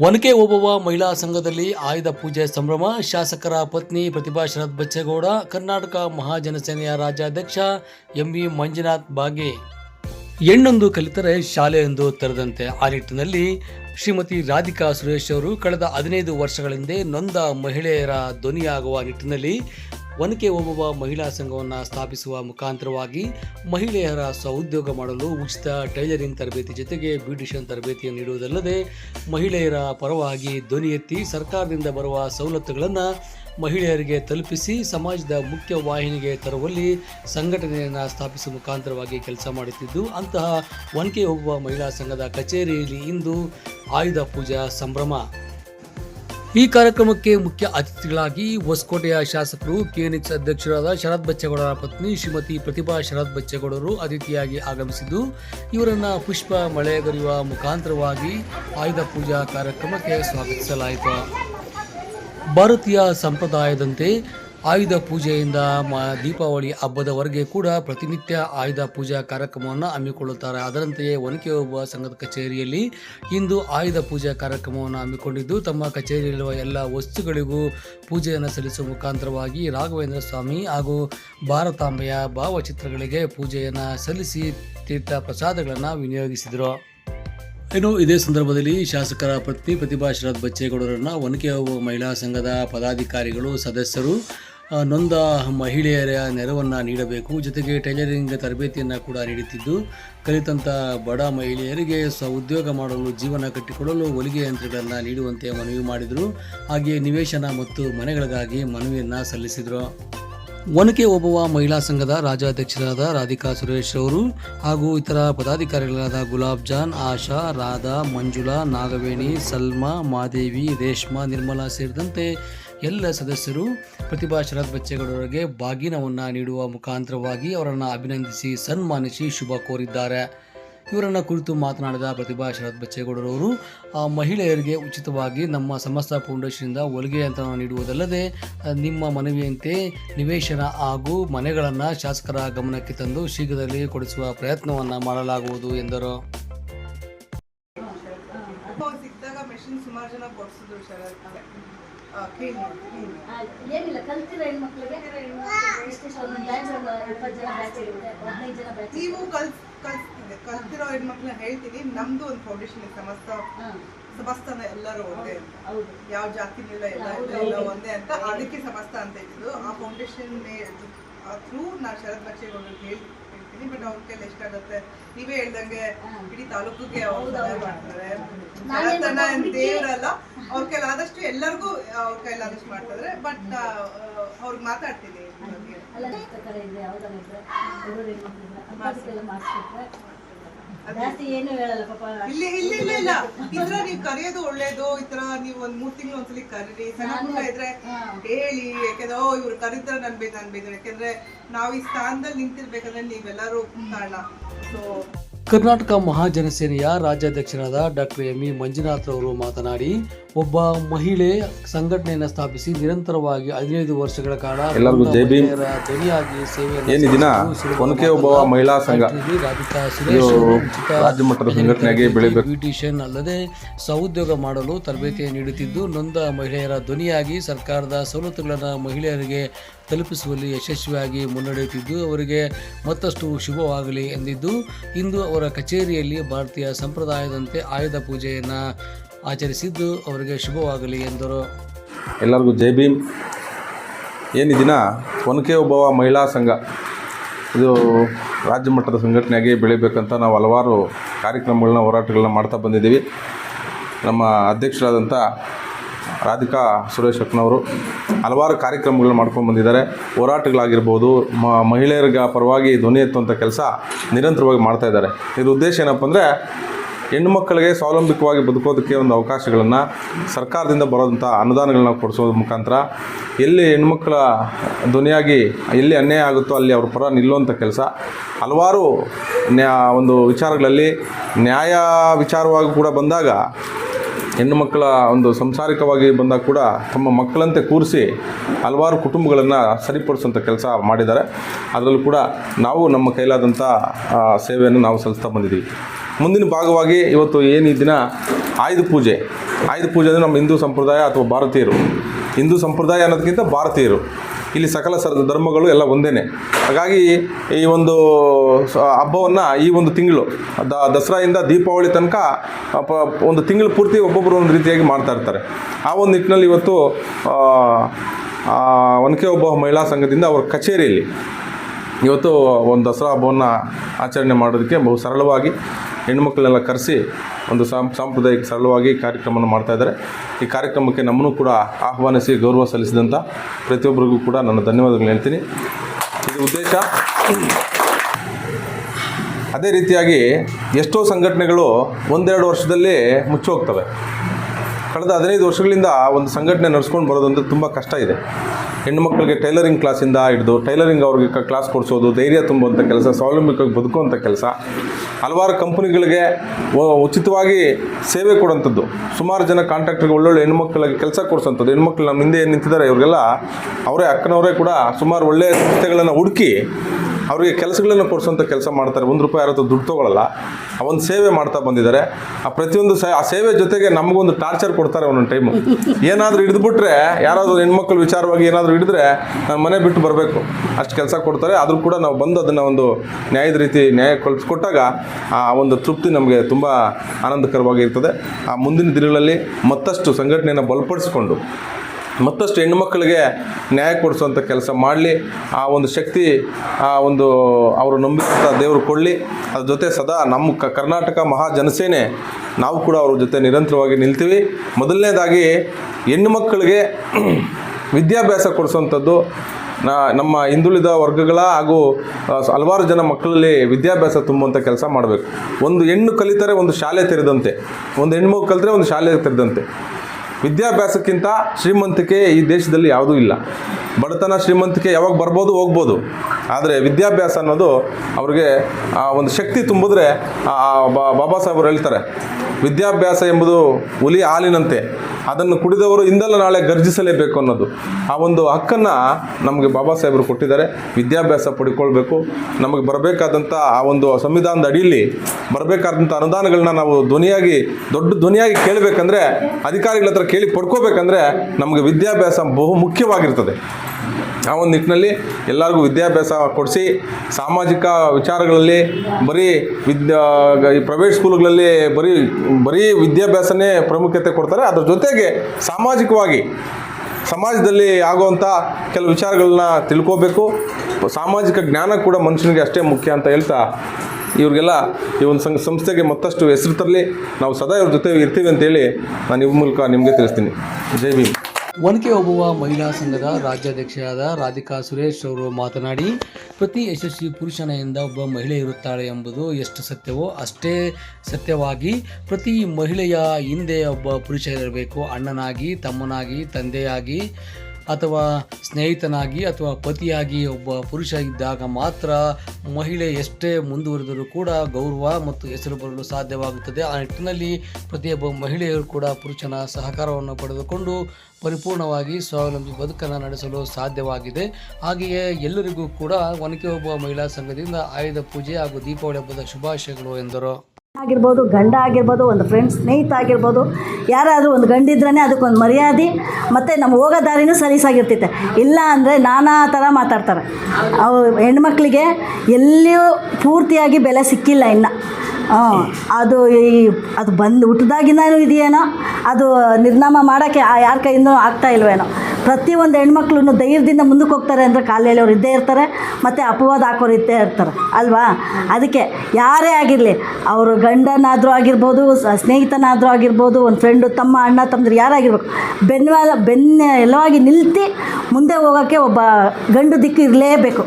ಒನಕೆ ಓಬವ್ವ ಮಹಿಳಾ ಸಂಘದಲ್ಲಿ ಆಯುಧ ಪೂಜೆ ಸಂಭ್ರಮ, ಶಾಸಕರ ಪತ್ನಿ ಪ್ರತಿಭಾ ಶರತ್ ಬಚ್ಚೇಗೌಡ, ಕರ್ನಾಟಕ ಮಹಾಜನಸೇನೆಯ ರಾಜ್ಯಾಧ್ಯಕ್ಷ ಎಂ ವಿ ಮಂಜುನಾಥ್ ಬಾಗೆ. ಹೆಣ್ಣೊಂದು ಕಲಿತರೆ ಶಾಲೆಯೊಂದು ತೆರೆದಂತೆ ಆ ನಿಟ್ಟಿನಲ್ಲಿ ಶ್ರೀಮತಿ ರಾಧಿಕಾ ಸುರೇಶ್ ಅವರು ಕಳೆದ ಹದಿನೈದು ವರ್ಷಗಳ ಹಿಂದೆ ನೊಂದ ಮಹಿಳೆಯರ ಧ್ವನಿಯಾಗುವ ನಿಟ್ಟಿನಲ್ಲಿ ಒನಕೆ ಓಬವ್ವ ಮಹಿಳಾ ಸಂಘವನ್ನು ಸ್ಥಾಪಿಸುವ ಮುಖಾಂತರವಾಗಿ ಮಹಿಳೆಯರ ಸ್ವಉದ್ಯೋಗ ಮಾಡಲು ಉಚಿತ ಟೈಲರಿಂಗ್ ತರಬೇತಿ ಜೊತೆಗೆ ಬ್ಯೂಟಿಷಿಯನ್ ತರಬೇತಿಯನ್ನು ನೀಡುವುದಲ್ಲದೆ ಮಹಿಳೆಯರ ಪರವಾಗಿ ಧ್ವನಿ ಎತ್ತಿ ಸರ್ಕಾರದಿಂದ ಬರುವ ಸವಲತ್ತುಗಳನ್ನು ಮಹಿಳೆಯರಿಗೆ ತಲುಪಿಸಿ ಸಮಾಜದ ಮುಖ್ಯ ವಾಹಿನಿಗೆ ತರುವಲ್ಲಿ ಸಂಘಟನೆಯನ್ನು ಸ್ಥಾಪಿಸುವ ಮುಖಾಂತರವಾಗಿ ಕೆಲಸ ಮಾಡುತ್ತಿದ್ದು, ಅಂತಹ ಒನಕೆ ಓಬವ್ವ ಮಹಿಳಾ ಸಂಘದ ಕಚೇರಿಯಲ್ಲಿ ಇಂದು ಆಯುಧ ಪೂಜಾ ಸಂಭ್ರಮ. ಈ ಕಾರ್ಯಕ್ರಮಕ್ಕೆ ಮುಖ್ಯ ಅತಿಥಿಗಳಾಗಿ ಹೊಸಕೋಟೆಯ ಶಾಸಕರು ಕೆಎನ್ಎಕ್ಸ್ ಅಧ್ಯಕ್ಷರಾದ ಶರತ್ ಬಚ್ಚೇಗೌಡರ ಪತ್ನಿ ಶ್ರೀಮತಿ ಪ್ರತಿಭಾ ಶರತ್ ಬಚ್ಚೇಗೌಡರು ಅತಿಥಿಯಾಗಿ ಆಗಮಿಸಿದ್ದು, ಇವರನ್ನ ಪುಷ್ಪ ಮಳೆಗರಿಯುವ ಮುಖಾಂತರವಾಗಿ ಆಯುಧ ಪೂಜಾ ಕಾರ್ಯಕ್ರಮಕ್ಕೆ ಸ್ವಾಗತಿಸಲಾಯಿತು. ಭಾರತೀಯ ಸಂಪ್ರದಾಯದಂತೆ ಆಯುಧ ಪೂಜೆಯಿಂದ ದೀಪಾವಳಿ ಹಬ್ಬದವರೆಗೆ ಕೂಡ ಪ್ರತಿನಿತ್ಯ ಆಯುಧ ಪೂಜಾ ಕಾರ್ಯಕ್ರಮವನ್ನು ಹಮ್ಮಿಕೊಳ್ಳುತ್ತಾರೆ. ಅದರಂತೆಯೇ ಒನಕೆ ಒಬ್ಬ ಸಂಘದ ಕಚೇರಿಯಲ್ಲಿ ಇಂದು ಆಯುಧ ಪೂಜಾ ಕಾರ್ಯಕ್ರಮವನ್ನು ಹಮ್ಮಿಕೊಂಡಿದ್ದು, ತಮ್ಮ ಕಚೇರಿಯಲ್ಲಿರುವ ಎಲ್ಲ ವಸ್ತುಗಳಿಗೂ ಪೂಜೆಯನ್ನು ಸಲ್ಲಿಸುವ ಮುಖಾಂತರವಾಗಿ ರಾಘವೇಂದ್ರ ಸ್ವಾಮಿ ಹಾಗೂ ಭಾರತಾಂಬೆಯ ಭಾವಚಿತ್ರಗಳಿಗೆ ಪೂಜೆಯನ್ನು ಸಲ್ಲಿಸಿ ತೀರ್ಥ ಪ್ರಸಾದಗಳನ್ನು ವಿನಿಯೋಗಿಸಿದರು. ಇನ್ನು ಇದೇ ಸಂದರ್ಭದಲ್ಲಿ ಶಾಸಕರ ಪತ್ನಿ ಪ್ರತಿಭಾ ಶರತ್ ಬಚ್ಚೇಗೌಡರನ್ನು ಒನಕೆ ಮಹಿಳಾ ಸಂಘದ ಪದಾಧಿಕಾರಿಗಳು, ಸದಸ್ಯರು ನೊಂದ ಮಹಿಳೆಯರ ನೆರವನ್ನು ನೀಡಬೇಕು. ಜೊತೆಗೆ ಟೈಲರಿಂಗ್ ತರಬೇತಿಯನ್ನು ಕೂಡ ನೀಡುತ್ತಿದ್ದು ಕಲಿತಂಥ ಬಡ ಮಹಿಳೆಯರಿಗೆ ಸ್ವ ಉದ್ಯೋಗ ಮಾಡಲು, ಜೀವನ ಕಟ್ಟಿಕೊಡಲು ಹೊಲಿಗೆ ಯಂತ್ರಗಳನ್ನು ನೀಡುವಂತೆ ಮನವಿ ಮಾಡಿದರು. ಹಾಗೆಯೇ ನಿವೇಶನ ಮತ್ತು ಮನೆಗಳಿಗಾಗಿ ಮನವಿಯನ್ನು ಸಲ್ಲಿಸಿದರು. ಒನಕೆ ಓಬವ್ವ ಮಹಿಳಾ ಸಂಘದ ರಾಜ್ಯಾಧ್ಯಕ್ಷರಾದ ರಾಧಿಕಾ ಸುರೇಶ್ ಅವರು ಹಾಗೂ ಇತರ ಪದಾಧಿಕಾರಿಗಳಾದ ಗುಲಾಬ್ ಜಾನ್, ಆಶಾ, ರಾಧಾ, ಮಂಜುಳಾ, ನಾಗವೇಣಿ, ಸಲ್ಮಾ, ಮಾದೇವಿ, ರೇಷ್ಮಾ, ನಿರ್ಮಲಾ ಸೇರಿದಂತೆ ಎಲ್ಲ ಸದಸ್ಯರು ಪ್ರತಿಭಾ ಶರತ್ ಬಚ್ಚೇಗೌಡರಿಗೆ ಬಾಗಿನವನ್ನು ನೀಡುವ ಮುಖಾಂತರವಾಗಿ ಅವರನ್ನು ಅಭಿನಂದಿಸಿ ಸನ್ಮಾನಿಸಿ ಶುಭ ಕೋರಿದ್ದಾರೆ. ಇವರನ್ನು ಕುರಿತು ಮಾತನಾಡಿದ ಪ್ರತಿಭಾ ಶರತ್ ಬಚ್ಚೇಗೌಡರವರು, ಆ ಮಹಿಳೆಯರಿಗೆ ಉಚಿತವಾಗಿ ನಮ್ಮ ಸಮಸ್ತ ಫೌಂಡೇಶನ್ನಿಂದ ಹೊಲಿಗೆ ಯಂತ್ರವನ್ನು ನೀಡುವುದಲ್ಲದೆ, ನಿಮ್ಮ ಮನವಿಯಂತೆ ನಿವೇಶನ ಹಾಗೂ ಮನೆಗಳನ್ನು ಶಾಸಕರ ಗಮನಕ್ಕೆ ತಂದು ಶೀಘ್ರದಲ್ಲಿ ಕೊಡಿಸುವ ಪ್ರಯತ್ನವನ್ನು ಮಾಡಲಾಗುವುದು ಎಂದರು. ಮೆಷಿನ್ ಸುಮಾರು ಜನ ಕೊಡ್ಸಿದ್ರು ಶರತ್ ಆ, ಏನಿಲ್ಲ ಕಲ್ತಿರೋ ಹೆಣ್ಮಕ್ಳಿಗೆ ನೀವು ಕಲ್ಸ್ ಕಲ್ಸ್ತಿದೆ ಕಲ್ತಿರೋ ಹೆಣ್ಮಕ್ಳನ್ನ ಹೇಳ್ತೀನಿ ನಮ್ದು ಒಂದು ಫೌಂಡೇಶನ್ ಇದೆ ಸಮಸ್ತ ಸಮಸ್ತನ ಎಲ್ಲರೂ ಒಂದೇ ಯಾವ ಜಾತಿನಿಲ್ಲ ಎಲ್ಲ ಒಂದೇ ಅಂತ ಅದಕ್ಕೆ ಸಮಸ್ತ ಅಂತ ಇದ್ದು ಆ ಫೌಂಡೇಶನ್ ಥ್ರೂ ನಾ ಶರತ್ ಬಚ್ಚೇಗೌಡರಿಗೆ ಹೇಳಿ ಬಟ್ ಅವ್ರ ಕೈಲಿ ಎಷ್ಟಾಗುತ್ತೆ? ನೀವೇ ಹೇಳ್ದಂಗೆ ಇಡೀ ತಾಲೂಕಿಗೆ ಮಾಡ್ತಾರೆ. ದೇವರಲ್ಲ ಅವ್ರ ಕೈಲಾದಷ್ಟು ಎಲ್ಲರಿಗೂ ಅವ್ರ ಕೈಲಾದಷ್ಟು ಮಾಡ್ತಾರೆ. ಬಟ್ ಅವ್ರಿಗೆ ಮಾತಾಡ್ತೀನಿ ಜಾಸ್ತಿ ಏನು ಹೇಳಲ್ಲ ಪಾಪ. ಇಲ್ಲಿ ಇಲ್ಲಿ ಇಲ್ಲ ಇಲ್ಲ. ಇದ್ರ ನೀವ್ ಕರೆಯೋದು ಒಳ್ಳೇದು. ಈ ತರ ನೀವ್ ಒಂದ್ ಮೂರ್ ತಿಂಗಳು ಒಂದ್ಸಲಿ ಕರೀರಿ. ಸಣ್ಣ ಪುಟ್ಟ ಇದ್ರೆ ಹೇಳಿ. ಯಾಕಂದ್ರೆ ಓ ಇವ್ರು ಕರೀತಾರೆ ನನ್ ಬೇಕು ನನ್ ಬೇಕು ಯಾಕಂದ್ರೆ ನಾವ್ ಈ ಸ್ಥಾನದಲ್ಲಿ ನಿಂತಿರ್ಬೇಕಂದ್ರೆ ನೀವೆಲ್ಲರೂ ಕಾರಣ. ಸೊ ಕರ್ನಾಟಕ ಮಹಾಜನಸೇನೆಯ ರಾಜ್ಯಾಧ್ಯಕ್ಷರಾದ ಡಾಕ್ಟರ್ ಎಂ ಇ ಮಂಜುನಾಥ್ ಅವರು ಮಾತನಾಡಿ ಒಬ್ಬ ಮಹಿಳೆ ಸಂಘಟನೆಯನ್ನು ಸ್ಥಾಪಿಸಿ ನಿರಂತರವಾಗಿ ಹದಿನೈದು ವರ್ಷಗಳ ಕಾಲ ಎಲ್ಲರಿಗೂ ಜೈ ಭೀಮ್. ಧ್ವನಿಯಾಗಿ ಸೇವೆಯನ್ನು ಏನ್ ದಿನ ಒನಕೆ ಮಹಿಳಾ ಸಂಘ ರಾಧಿಕಾ ರಾಜ್ಯ ಮಟ್ಟದ ಬೆಳಿಬೇಕು ಬ್ಯೂಟಿಷಿಯನ್ ಅಲ್ಲದೆ ಸಹೋದ್ಯೋಗ ಮಾಡಲು ತರಬೇತಿ ನೀಡುತ್ತಿದ್ದು ನೊಂದ ಮಹಿಳೆಯರ ಧ್ವನಿಯಾಗಿ ಸರ್ಕಾರದ ಸವಲತ್ತುಗಳನ್ನು ಮಹಿಳೆಯರಿಗೆ ತಲುಪಿಸುವಲ್ಲಿ ಯಶಸ್ವಿಯಾಗಿ ಮುನ್ನಡೆಯುತ್ತಿದ್ದು ಅವರಿಗೆ ಮತ್ತಷ್ಟು ಶುಭವಾಗಲಿ ಎಂದಿದ್ದು ಇಂದು ಅವರ ಕಚೇರಿಯಲ್ಲಿ ಭಾರತೀಯ ಸಂಪ್ರದಾಯದಂತೆ ಆಯುಧ ಪೂಜೆಯನ್ನು ಆಚರಿಸಿದ್ದು ಅವರಿಗೆ ಶುಭವಾಗಲಿ ಎಂದರು. ಎಲ್ಲರಿಗೂ ಜೈ ಭೀಮ್. ಏನು ದಿನ, ಒನಕೆ ಒಬ್ಬವ ಮಹಿಳಾ ಸಂಘ. ಇದು ರಾಜ್ಯ ಮಟ್ಟದ ಸಂಘಟನೆಯಾಗಿ ಬೆಳಿಬೇಕಂತ ನಾವು ಹಲವಾರು ಕಾರ್ಯಕ್ರಮಗಳನ್ನ, ಹೋರಾಟಗಳನ್ನ ಮಾಡ್ತಾ ಬಂದಿದ್ದೀವಿ. ನಮ್ಮ ಅಧ್ಯಕ್ಷರಾದಂಥ ರಾಧಿಕಾ ಸುರೇಶ್ ಅಕ್ಕನವರು ಹಲವಾರು ಕಾರ್ಯಕ್ರಮಗಳನ್ನ ಮಾಡ್ಕೊಂಡು ಬಂದಿದ್ದಾರೆ. ಹೋರಾಟಗಳಾಗಿರ್ಬೋದು, ಮ, ಮಹಿಳೆಯರಿಗೆ ಪರವಾಗಿ ಧ್ವನಿ ಎತ್ತುವಂಥ ಕೆಲಸ ನಿರಂತರವಾಗಿ ಮಾಡ್ತಾ ಇದ್ದಾರೆ. ಇದ್ರ ಉದ್ದೇಶ ಏನಪ್ಪ ಅಂದರೆ ಹೆಣ್ಣುಮಕ್ಕಳಿಗೆ ಸ್ವಾವಲಂಬಿಕವಾಗಿ ಬದುಕೋದಕ್ಕೆ ಒಂದು ಅವಕಾಶಗಳನ್ನು ಸರ್ಕಾರದಿಂದ ಬರೋದಂಥ ಅನುದಾನಗಳನ್ನ ಕೊಡಿಸೋದ್ರ ಮುಖಾಂತರ ಎಲ್ಲಿ ಹೆಣ್ಮಕ್ಳ ಧ್ವನಿಯಾಗಿ ಎಲ್ಲಿ ಅನ್ಯಾಯ ಆಗುತ್ತೋ ಅಲ್ಲಿ ಅವ್ರ ಪರ ನಿಲ್ಲುವಂಥ ಕೆಲಸ. ಹಲವಾರು ನ್ಯಾ ಒಂದು ವಿಚಾರಗಳಲ್ಲಿ ನ್ಯಾಯ ವಿಚಾರವಾಗಿ ಕೂಡ ಬಂದಾಗ ಹೆಣ್ಣು ಮಕ್ಕಳ ಒಂದು ಸಂಸಾರಿಕವಾಗಿ ಬಂದಾಗ ಕೂಡ ತಮ್ಮ ಮಕ್ಕಳಂತೆ ಕೂರಿಸಿ ಹಲವಾರು ಕುಟುಂಬಗಳನ್ನು ಸರಿಪಡಿಸುವಂಥ ಕೆಲಸ ಮಾಡಿದ್ದಾರೆ. ಅದರಲ್ಲೂ ಕೂಡ ನಾವು ನಮ್ಮ ಕೈಲಾದಂಥ ಸೇವೆಯನ್ನು ನಾವು ಸಲ್ಲಿಸ್ತಾ ಬಂದಿದ್ದೀವಿ. ಮುಂದಿನ ಭಾಗವಾಗಿ ಇವತ್ತು ಏನು ದಿನ ಆಯುಧ ಪೂಜೆ. ಆಯುಧ ಪೂಜೆ ಅಂದರೆ ನಮ್ಮ ಹಿಂದೂ ಸಂಪ್ರದಾಯ ಅಥವಾ ಭಾರತೀಯರು. ಹಿಂದೂ ಸಂಪ್ರದಾಯ ಅನ್ನೋದಕ್ಕಿಂತ ಭಾರತೀಯರು. ಇಲ್ಲಿ ಸಕಲ ಸರ್ ಧರ್ಮಗಳು ಎಲ್ಲ ಒಂದೇನೆ. ಹಾಗಾಗಿ ಈ ಒಂದು ಹಬ್ಬವನ್ನು ಈ ಒಂದು ತಿಂಗಳು, ದ, ದಸರಾಯಿಂದ ದೀಪಾವಳಿ ತನಕ ಒಂದು ತಿಂಗಳು ಪೂರ್ತಿ ಒಬ್ಬೊಬ್ಬರು ಒಂದು ರೀತಿಯಾಗಿ ಮಾಡ್ತಾ ಇರ್ತಾರೆ. ಆ ಒಂದು ನಿಟ್ಟಿನಲ್ಲಿ ಇವತ್ತು ಒನಕೆ ಒಬ್ಬ ಮಹಿಳಾ ಸಂಘದಿಂದ ಅವರ ಕಚೇರಿಯಲ್ಲಿ ಇವತ್ತು ಒಂದು ದಸರಾ ಹಬ್ಬವನ್ನು ಆಚರಣೆ ಮಾಡೋದಕ್ಕೆ ಬಹು ಸರಳವಾಗಿ ಹೆಣ್ಮಕ್ಳನ್ನೆಲ್ಲ ಕರೆಸಿ ಒಂದು ಸಾಂಪ್ರದಾಯಿಕ ಸರಳವಾಗಿ ಕಾರ್ಯಕ್ರಮವನ್ನು ಮಾಡ್ತಾ ಇದ್ದಾರೆ. ಈ ಕಾರ್ಯಕ್ರಮಕ್ಕೆ ನಮ್ಮನ್ನು ಕೂಡ ಆಹ್ವಾನಿಸಿ ಗೌರವ ಸಲ್ಲಿಸಿದಂಥ ಪ್ರತಿಯೊಬ್ಬರಿಗೂ ಕೂಡ ನನ್ನ ಧನ್ಯವಾದಗಳು ಹೇಳ್ತೀನಿ. ಇದು ಉದ್ದೇಶ. ಅದೇ ರೀತಿಯಾಗಿ ಎಷ್ಟೋ ಸಂಘಟನೆಗಳು ಒಂದೆರಡು ವರ್ಷದಲ್ಲಿ ಮುಚ್ಚೋಗ್ತವೆ. ಕಳೆದ ಹದಿನೈದು ವರ್ಷಗಳಿಂದ ಒಂದು ಸಂಘಟನೆ ನಡೆಸ್ಕೊಂಡು ಬರೋದು ಅಂದರೆ ತುಂಬ ಕಷ್ಟ ಇದೆ. ಹೆಣ್ಣು ಮಕ್ಕಳಿಗೆ ಟೈಲರಿಂಗ್ ಕ್ಲಾಸಿಂದ ಹಿಡಿದು ಟೈಲರಿಂಗ್ ಅವ್ರಿಗೆ ಕ್ಲಾಸ್ ಕೊಡಿಸೋದು, ಧೈರ್ಯ ತುಂಬುವಂಥ ಕೆಲಸ, ಸ್ವಾವಲಂಬಿಕವಾಗಿ ಬದುಕುವಂಥ ಕೆಲಸ, ಹಲವಾರು ಕಂಪನಿಗಳಿಗೆ ಉಚಿತವಾಗಿ ಸೇವೆ ಕೊಡುವಂಥದ್ದು ಸುಮಾರು ಜನ ಕಾಂಟ್ರಾಕ್ಟರ್ಗೆ ಒಳ್ಳೊಳ್ಳೆ ಹೆಣ್ಮಕ್ಳಿಗೆ ಕೆಲಸ ಕೊಡಿಸೋಂಥದ್ದು. ಹೆಣ್ಮಕ್ಳು ನಮ್ಮ ಹಿಂದೆ ಏನು ನಿಂತಿದ್ದಾರೆ, ಇವರಿಗೆಲ್ಲ ಅವರೇ ಅಕ್ಕನವರೇ ಕೂಡ ಸುಮಾರು ಒಳ್ಳೆಯ ಸಂಸ್ಥೆಗಳನ್ನು ಹುಡುಕಿ ಅವರಿಗೆ ಕೆಲಸಗಳನ್ನು ಕೊಡಿಸುವಂಥ ಕೆಲಸ ಮಾಡ್ತಾರೆ. ಒಂದು ರೂಪಾಯಿ ಯಾರತ್ರ ದುಡ್ಡು ತೊಗೊಳ್ಳಲ್ಲ ಆ ಒಂದು ಸೇವೆ ಮಾಡ್ತಾ ಬಂದಿದ್ದಾರೆ. ಆ ಪ್ರತಿಯೊಂದು ಆ ಸೇವೆ ಜೊತೆಗೆ ನಮಗೊಂದು ಟಾರ್ಚರ್ ಕೊಡ್ತಾರೆ ಒಂದೊಂದು ಟೈಮು. ಏನಾದರೂ ಹಿಡಿದ್ಬಿಟ್ರೆ, ಯಾರಾದರೂ ಹೆಣ್ಮಕ್ಳು ವಿಚಾರವಾಗಿ ಏನಾದರೂ ಹಿಡಿದ್ರೆ ನಾನು ಮನೆ ಬಿಟ್ಟು ಬರಬೇಕು. ಅಷ್ಟು ಕೆಲಸ ಕೊಡ್ತಾರೆ. ಆದರೂ ಕೂಡ ನಾವು ಬಂದು ಅದನ್ನು ಒಂದು ನ್ಯಾಯದ ರೀತಿ ನ್ಯಾಯ ಕೊಟ್ಟಾಗ ಆ ಒಂದು ತೃಪ್ತಿ ನಮಗೆ ತುಂಬ ಆನಂದಕರವಾಗಿರ್ತದೆ ಆ ಮುಂದಿನ ದಿನಗಳಲ್ಲಿ ಮತ್ತಷ್ಟು ಸಂಘಟನೆಯನ್ನು ಬಲಪಡಿಸಿಕೊಂಡು ಮತ್ತಷ್ಟು ಹೆಣ್ಣುಮಕ್ಕಳಿಗೆ ನ್ಯಾಯ ಕೊಡಿಸುವಂಥ ಕೆಲಸ ಮಾಡಲಿ, ಆ ಒಂದು ಶಕ್ತಿ, ಆ ಒಂದು ಅವರು ನಂಬಿದಂಥ ದೇವರು ಕೊಡಲಿ. ಅದ್ರ ಜೊತೆ ಸದಾ ನಮ್ಮ ಕ, ಕರ್ನಾಟಕ ಮಹಾ ಜನಸೇನೆ, ನಾವು ಕೂಡ ಅವ್ರ ಜೊತೆ ನಿರಂತರವಾಗಿ ನಿಲ್ತೀವಿ. ಮೊದಲನೇದಾಗಿ ಹೆಣ್ಣು ಮಕ್ಕಳಿಗೆ ವಿದ್ಯಾಭ್ಯಾಸ ಕೊಡಿಸುವಂಥದ್ದು ನಮ್ಮ ಹಿಂದುಳಿದ ವರ್ಗಗಳ ಹಾಗೂ ಹಲವಾರು ಜನ ಮಕ್ಕಳಲ್ಲಿ ವಿದ್ಯಾಭ್ಯಾಸ ತುಂಬುವಂಥ ಕೆಲಸ ಮಾಡಬೇಕು. ಒಂದು ಹೆಣ್ಣು ಕಲಿತರೆ ಒಂದು ಶಾಲೆ ತೆರೆದಂತೆ, ಒಂದು ಹೆಣ್ಮಗು ಕಲಿತರೆ ಒಂದು ಶಾಲೆ ತೆರೆದಂತೆ. ವಿದ್ಯಾಭ್ಯಾಸಕ್ಕಿಂತ ಶ್ರೀಮಂತಿಕೆ ಈ ದೇಶದಲ್ಲಿ ಯಾವುದೂ ಇಲ್ಲ. ಬಡತನ ಶ್ರೀಮಂತಿಕೆ ಯಾವಾಗ ಬರ್ಬೋದು ಹೋಗ್ಬೋದು. ಆದರೆ ವಿದ್ಯಾಭ್ಯಾಸ ಅನ್ನೋದು ಅವ್ರಿಗೆ, ಆ, ಒಂದು ಶಕ್ತಿ ತುಂಬಿದ್ರೆ ಬಾಬಾ ಸಾಹೇಬರು ಹೇಳ್ತಾರೆ, ವಿದ್ಯಾಭ್ಯಾಸ ಎಂಬುದು ಹುಲಿ ಹಾಲಿನಂತೆ. ಅದನ್ನು ಕುಡಿದವರು ಇಂದಲ್ಲ ನಾಳೆ ಗರ್ಜಿಸಲೇಬೇಕು ಅನ್ನೋದು. ಆ ಒಂದು ಹಕ್ಕನ್ನು ನಮಗೆ ಬಾಬಾ ಸಾಹೇಬರು ಕೊಟ್ಟಿದ್ದಾರೆ. ವಿದ್ಯಾಭ್ಯಾಸ ಪಡ್ಕೊಳ್ಬೇಕು. ನಮಗೆ ಬರಬೇಕಾದಂಥ ಆ ಒಂದು ಸಂವಿಧಾನದ ಅಡಿಯಲ್ಲಿ ಬರಬೇಕಾದಂಥ ಅನುದಾನಗಳನ್ನ ನಾವು ಧ್ವನಿಯಾಗಿ, ದೊಡ್ಡ ಧ್ವನಿಯಾಗಿ ಕೇಳಬೇಕಂದ್ರೆ, ಅಧಿಕಾರಿಗಳ ಹತ್ರ ಕೇಳಿ ಪಡ್ಕೋಬೇಕಂದ್ರೆ ನಮಗೆ ವಿದ್ಯಾಭ್ಯಾಸ ಬಹು ಮುಖ್ಯವಾಗಿರ್ತದೆ. ಆ ಒಂದು ನಿಟ್ಟಿನಲ್ಲಿ ಎಲ್ಲರಿಗೂ ವಿದ್ಯಾಭ್ಯಾಸ ಕೊಡಿಸಿ ಸಾಮಾಜಿಕ ವಿಚಾರಗಳಲ್ಲಿ ಬರೀ ವಿದ್ಯಾ ಪ್ರೈವೇಟ್ ಸ್ಕೂಲ್ಗಳಲ್ಲಿ ಬರೀ ಬರೀ ವಿದ್ಯಾಭ್ಯಾಸನೇ ಪ್ರಾಮುಖ್ಯತೆ ಕೊಡ್ತಾರೆ. ಅದರ ಜೊತೆಗೆ ಸಾಮಾಜಿಕವಾಗಿ ಸಮಾಜದಲ್ಲಿ ಆಗುವಂಥ ಕೆಲವು ವಿಚಾರಗಳನ್ನ ತಿಳ್ಕೋಬೇಕು. ಸಾಮಾಜಿಕ ಜ್ಞಾನ ಕೂಡ ಮನುಷ್ಯನಿಗೆ ಅಷ್ಟೇ ಮುಖ್ಯ ಅಂತ ಹೇಳ್ತಾ ಇವ್ರಿಗೆಲ್ಲ ಈ ಒಂದು ಸಂಘ, ಸಂಸ್ಥೆಗೆ ಮತ್ತಷ್ಟು ಹೆಸರು ತರಲಿ. ನಾವು ಸದಾ ಇವ್ರ ಜೊತೆ ಇರ್ತೀವಿ ಅಂತೇಳಿ ನಾನು ಇವ್ರ ಮೂಲಕ ನಿಮಗೆ ತಿಳಿಸ್ತೀನಿ. ಜೈ ಭೀಮ್. ಒನಕೆ ಒಬ್ಬವ ಮಹಿಳಾ ಸಂಘದ ರಾಜ್ಯಾಧ್ಯಕ್ಷರಾದ ರಾಧಿಕಾ ಸುರೇಶ್ ಅವರು ಮಾತನಾಡಿ, ಪ್ರತಿ ಯಶಸ್ವಿ ಪುರುಷನೆಯಿಂದ ಒಬ್ಬ ಮಹಿಳೆ ಇರುತ್ತಾಳೆ ಎಂಬುದು ಎಷ್ಟು ಸತ್ಯವೋ ಅಷ್ಟೇ ಸತ್ಯವಾಗಿ ಪ್ರತಿ ಮಹಿಳೆಯ ಹಿಂದೆ ಒಬ್ಬ ಪುರುಷ ಇರಬೇಕು. ಅಣ್ಣನಾಗಿ, ತಮ್ಮನಾಗಿ, ತಂದೆಯಾಗಿ ಅಥವಾ ಸ್ನೇಹಿತನಾಗಿ ಅಥವಾ ಪತಿಯಾಗಿ ಒಬ್ಬ ಪುರುಷ ಇದ್ದಾಗ ಮಾತ್ರ ಮಹಿಳೆ ಎಷ್ಟೇ ಮುಂದುವರೆದರೂ ಕೂಡ ಗೌರವ ಮತ್ತು ಹೆಸರು ಬರಲು ಸಾಧ್ಯವಾಗುತ್ತದೆ. ಆ ನಿಟ್ಟಿನಲ್ಲಿ ಪ್ರತಿಯೊಬ್ಬ ಮಹಿಳೆಯರು ಕೂಡ ಪುರುಷನ ಸಹಕಾರವನ್ನು ಪಡೆದುಕೊಂಡು ಪರಿಪೂರ್ಣವಾಗಿ ಸ್ವಾವಲಂಬಿ ಬದುಕನ್ನು ನಡೆಸಲು ಸಾಧ್ಯವಾಗಿದೆ. ಹಾಗೆಯೇ ಎಲ್ಲರಿಗೂ ಕೂಡ ಒನಕೆ ಒಬ್ಬ ಮಹಿಳಾ ಸಂಘದಿಂದ ಆಯುಧ ಪೂಜೆ ಹಾಗೂ ದೀಪಾವಳಿ ಹಬ್ಬದ ಶುಭಾಶಯಗಳು ಎಂದರು. ಆಗಿರ್ಬೋದು, ಗಂಡ ಆಗಿರ್ಬೋದು, ಒಂದು ಫ್ರೆಂಡ್ ಸ್ನೇಹಿತ ಆಗಿರ್ಬೋದು, ಯಾರಾದರೂ ಒಂದು ಗಂಡಿದ್ರೇ ಅದಕ್ಕೊಂದು ಮರ್ಯಾದೆ, ಮತ್ತು ನಮ್ಮ ಹೋಗೋ ದಾರಿನೂ ಸಲೀಸಾಗಿರ್ತೈತೆ ಇಲ್ಲ ಅಂದರೆ ನಾನಾ ಥರ ಮಾತಾಡ್ತಾರೆ. ಅವು ಹೆಣ್ಮಕ್ಳಿಗೆ ಎಲ್ಲಿಯೂ ಪೂರ್ತಿಯಾಗಿ ಬೆಲೆ ಸಿಕ್ಕಿಲ್ಲ ಇನ್ನು. ಅದು ಈ, ಅದು ಬಂದು ಹುಟ್ಟಿದಾಗಿಂದನೂ ಇದೆಯೇನೋ, ಅದು ನಿರ್ನಾಮ ಮಾಡೋಕ್ಕೆ ಯಾರ ಕೈಯಿಂದನೂ ಆಗ್ತಾ ಇಲ್ವೇನೋ. ಪ್ರತಿಯೊಂದು ಹೆಣ್ಮಕ್ಳು ಧೈರ್ಯದಿಂದ ಮುಂದಕ್ಕೆ ಹೋಗ್ತಾರೆ ಅಂದರೆ ಕಾಲೇಲಿ ಅವ್ರು ಇದ್ದೇ ಇರ್ತಾರೆ ಮತ್ತು ಅಪವಾದ ಹಾಕೋರು ಇದ್ದೇ ಇರ್ತಾರೆ ಅಲ್ವಾ? ಅದಕ್ಕೆ ಯಾರೇ ಆಗಿರಲಿ ಅವರು ಗಂಡನಾದರೂ ಆಗಿರ್ಬೋದು ಸ್ನೇಹಿತನಾದರೂ ಆಗಿರ್ಬೋದು ಒಂದು ಫ್ರೆಂಡು ತಮ್ಮ ಅಣ್ಣ ತಮ್ಮದ್ರು ಯಾರಾಗಿರ್ಬೇಕು ಬೆನ್ನೆಲ್ಲ ಬೆನ್ನ ಎಲ್ಲವಾಗಿ ನಿಲ್ತಿ ಮುಂದೆ ಹೋಗೋಕ್ಕೆ ಒಬ್ಬ ಗಂಡು ದಿಕ್ಕು ಇರಲೇಬೇಕು.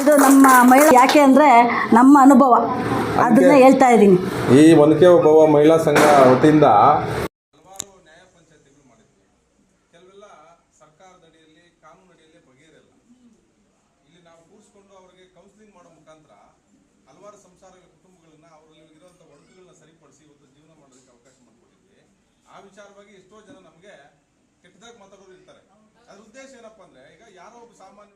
ಇದು ನಮ್ಮ ಮಹಿಳೆ ಯಾಕೆ ಅಂದರೆ ನಮ್ಮ ಅನುಭವ. ಅದನ್ನ ಹೇಳ್ತಾ ಇದ್ದೀನಿ. ಈ ಒನಕೆ ಒಬ್ಬವ ಮಹಿಳಾ ಸಂಘ ವತಿಯಿಂದ ಹಲವಾರು ನ್ಯಾಯ ಪಂಚಾಯತಿಗಳು ಮಾಡಿದ್ವಿ ಕೆಲವೆಲ್ಲ ಸರ್ಕಾರದ ಅಡಿಯಲ್ಲಿ ಕಾನೂನು ಅಡಿಯಲ್ಲಿ ಬಗೆಹರಿಲ್ಲ ಇಲ್ಲಿ ನಾವು ಕೂರಿಸ್ಕೊಂಡು ಅವರಿಗೆ ಕೌನ್ಸಿಲಿಂಗ್ ಮಾಡೋ ಮುಖಾಂತರ ಹಲವಾರು ಸಂಸಾರಗಳ ಕುಟುಂಬಗಳನ್ನ ಅವರಲ್ಲಿ ಇರುವಂಥ ಒಡಕುಗಳನ್ನ ಸರಿಪಡಿಸಿ ಇವತ್ತು ಜೀವನ ಮಾಡೋದಕ್ಕೆ ಅವಕಾಶ ಮಾಡಿಕೊಟ್ಟಿದ್ವಿ. ಆ ವಿಚಾರವಾಗಿ ಎಷ್ಟೋ ಜನ ನಮಗೆ ಕೆಟ್ಟದಾಗಿ ಮಾತಾಡೋರು ಇರ್ತಾರೆ. ಅದ್ರ ಉದ್ದೇಶ ಏನಪ್ಪ ಅಂದ್ರೆ ಈಗ ಯಾರೋ ಒಬ್ಬ ಸಾಮಾನ್ಯ